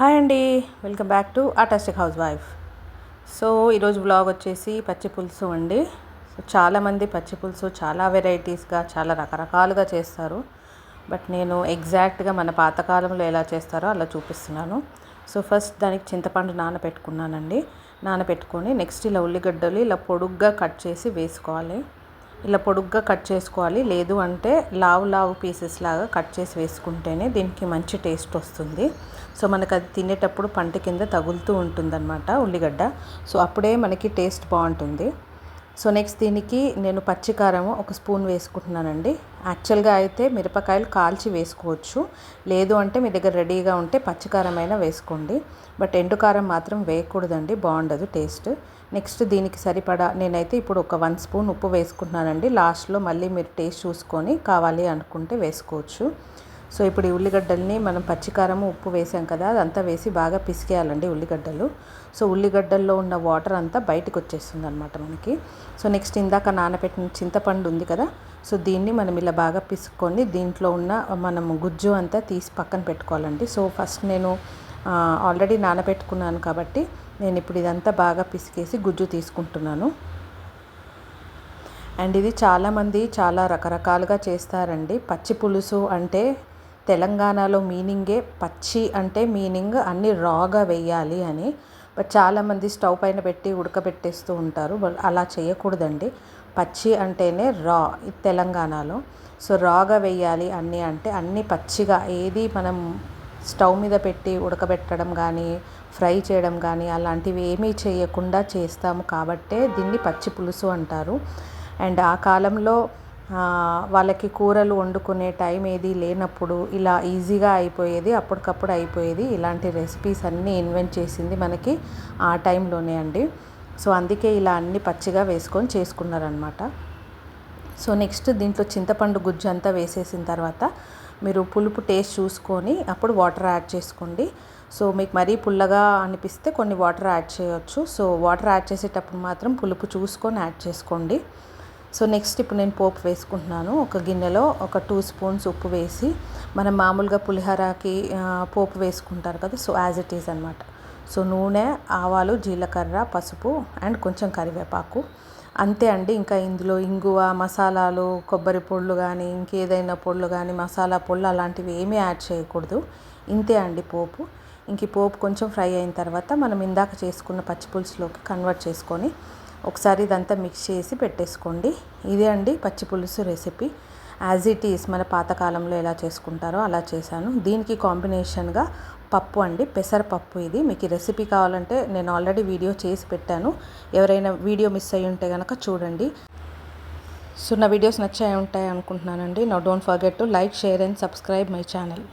Hi అండి welcome back to artistic housewife so ఈరోజు blog వచ్చేసి పచ్చి పులుసు అండి. సో చాలామంది పచ్చి పులుసు చాలా వెరైటీస్గా చాలా రకరకాలుగా చేస్తారు. బట్ నేను ఎగ్జాక్ట్గా మన పాతకాలంలో ఎలా చేస్తారో అలా చూపిస్తున్నాను. సో ఫస్ట్ దానికి చింతపండు నానబెట్టుకున్నానండి. నానబెట్టుకొని నెక్స్ట్ ఇలా ఉల్లిగడ్డలు ఇలా పొడుగ్గా కట్ చేసి వేసుకోవాలి. ఇలా పొడుగ్గా కట్ చేసుకోవాలి. లేదు అంటే లావు లావు పీసెస్ లాగా కట్ చేసి వేసుకుంటేనే దీనికి మంచి టేస్ట్ వస్తుంది. సో మనకు అది తినేటప్పుడు పంట కింద తగులుతూ ఉంటుందన్నమాట ఉల్లిగడ్డ. సో అప్పుడే మనకి టేస్ట్ బాగుంటుంది. సో నెక్స్ట్ దీనికి నేను పచ్చికారం ఒక స్పూన్ వేసుకుంటున్నానండి. యాక్చువల్గా అయితే మిరపకాయలు కాల్చి వేసుకోవచ్చు. లేదు అంటే మీ దగ్గర రెడీగా ఉంటే పచ్చికారం అయినా వేసుకోండి. బట్ ఎండుకారం మాత్రం వేయకూడదండి బాగుండదు టేస్ట్ నెక్స్ట్ దీనికి సరిపడా నేనైతే ఇప్పుడు ఒక వన్ స్పూన్ ఉప్పు వేసుకుంటున్నానండి. లాస్ట్లో మళ్ళీ మీరు టేస్ట్ చూసుకొని కావాలి అనుకుంటే వేసుకోవచ్చు. సో ఇప్పుడు ఈ ఉల్లిగడ్డల్ని మనం పచ్చికారం ఉప్పు వేసాం కదా అదంతా వేసి బాగా పిసికేయాలండి ఉల్లిగడ్డలు. సో ఉల్లిగడ్డల్లో ఉన్న వాటర్ అంతా బయటకు వచ్చేస్తుంది అనమాట మనకి. సో నెక్స్ట్ ఇందాక నానబెట్టిన చింతపండు ఉంది కదా సో దీన్ని మనం ఇలా బాగా పిసుకొని దీంట్లో ఉన్న మనం గుజ్జు అంతా తీసి పక్కన పెట్టుకోవాలండి. సో ఫస్ట్ నేను ఆల్రెడీ నానబెట్టుకున్నాను కాబట్టి నేను ఇప్పుడు ఇదంతా బాగా పిసికేసి గుజ్జు తీసుకుంటున్నాను. అండ్ ఇది చాలామంది చాలా రకరకాలుగా చేస్తారండి. పచ్చి పులుసు అంటే తెలంగాణలో మీనింగే పచ్చి అంటే మీనింగ్ అన్నీ రాగా వేయాలి అని. బట్ చాలామంది స్టవ్ పైన పెట్టి ఉడకబెట్టేస్తూ ఉంటారు. అలా చేయకూడదండి. పచ్చి అంటేనే రా తెలంగాణలో. సో రాగా వేయాలి అన్నీ అంటే అన్నీ పచ్చిగా ఏది మనం స్టవ్ మీద పెట్టి ఉడకబెట్టడం కానీ ఫ్రై చేయడం కానీ అలాంటివి ఏమీ చేయకుండా చేస్తాము కాబట్టే దీన్ని పచ్చి పులుసు అంటారు. అండ్ ఆ కాలంలో వాళ్ళకి కూరలు వండుకునే టైం ఏది లేనప్పుడు ఇలా ఈజీగా అయిపోయేది అప్పటికప్పుడు అయిపోయేది. ఇలాంటి రెసిపీస్ అన్నీ ఇన్వెంట్ చేసింది మనకి ఆ టైంలోనే అండి. సో అందుకే ఇలా అన్ని పచ్చిగా వేసుకొని చేసుకున్నారనమాట సో నెక్స్ట్ దీంట్లో చింతపండు గుజ్జు అంతా వేసేసిన తర్వాత మీరు పులుపు టేస్ట్ చూసుకొని అప్పుడు వాటర్ యాడ్ చేసుకోండి. సో మీకు మరీ పుల్లగా అనిపిస్తే కొన్ని వాటర్ యాడ్ చేయొచ్చు. సో వాటర్ యాడ్ చేసేటప్పుడు మాత్రం పులుపు చూసుకొని యాడ్ చేసుకోండి. సో నెక్స్ట్ ఇప్పుడు నేను పోపు వేసుకుంటున్నాను. ఒక గిన్నెలో ఒక టూ స్పూన్స్ ఉప్పు వేసి మనం మామూలుగా పులిహోరకి పోపు వేసుకుంటారు కదా సో యాజ్ ఇట్ ఈజ్ అనమాట సో నూనె ఆవాలు జీలకర్ర పసుపు అండ్ కొంచెం కరివేపాకు. అంతే అండి ఇంకా ఇందులో ఇంగువ మసాలాలు కొబ్బరి పొళ్ళు కానీ ఇంకేదైనా పొళ్ళు కానీ మసాలా పొళ్ళు అలాంటివి ఏమీ యాడ్ చేయకూడదు. ఇంతే అండి పోపు. ఇంక పోపు కొంచెం ఫ్రై అయిన తర్వాత మనం ఇందాక చేసుకున్న పచ్చిపులుసులోకి కన్వర్ట్ చేసుకొని ఒకసారి ఇదంతా మిక్స్ చేసి పెట్టేసుకోండి. ఇదే అండి పచ్చి పులుసు రెసిపీ. యాజ్ ఇట్ ఈస్ మన పాతకాలంలో ఎలా చేసుకుంటారో అలా చేశాను. దీనికి కాంబినేషన్గా పప్పు అండి పెసరపప్పు ఇది. మీకు ఈ రెసిపీ కావాలంటే నేను ఆల్రెడీ వీడియో చేసి పెట్టాను. ఎవరైనా వీడియో మిస్ అయ్యి ఉంటే కనుక చూడండి. సో నా వీడియోస్ నచ్చాయి ఉంటాయి అనుకుంటున్నానండి. నా don't forget to like share and subscribe my channel